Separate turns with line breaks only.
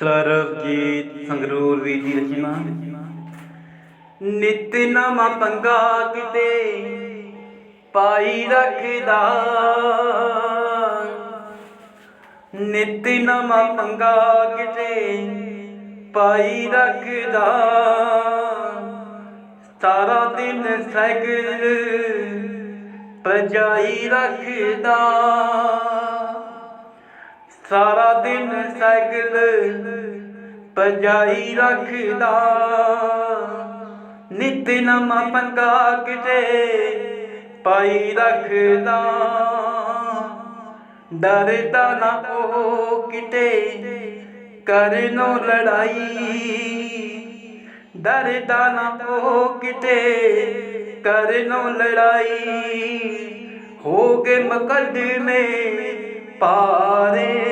ਸਰਬਜੀਤ ਸੰਗਰੂਰ ਵੀ ਦੀ ਰਚਨਾ। ਨਿਤ ਨਵਾਂ ਪੰਗਾ ਕਿਤੇ ਪਾਈ ਰੱਖਦਾ। ਨਿਤ ਨਵਾਂ ਪੰਗਾ ਕਿਤੇ ਪਾਈ ਰੱਖਦਾ। ਸਾਰਾ ਦਿਨ ਸਾਈਕਲ ਪਜਾਈ ਰੱਖਦਾ। ਸਾਰਾ ਦਿਨ ਸਾਈਕਲ ਪਜਾਈ ਰੱਖਦਾ। ਨਿਤ ਨਵਾਂ ਪੰਗਾ ਕਿਤੇ ਪਾਈ ਰੱਖਦਾ। ਡਰਦਾ ਨਾ ਉਹ ਕਿਤੇ ਕਰਨੋ ਲੜਾਈ। ਡਰਦਾ ਨਾ ਉਹ ਕਿਤੇ ਕਰਨੋ ਲੜਾਈ। ਹੋ ਗਏ ਮੁਕੱਦਮੇ ਪਾਰੇ ਪਾਰੇ।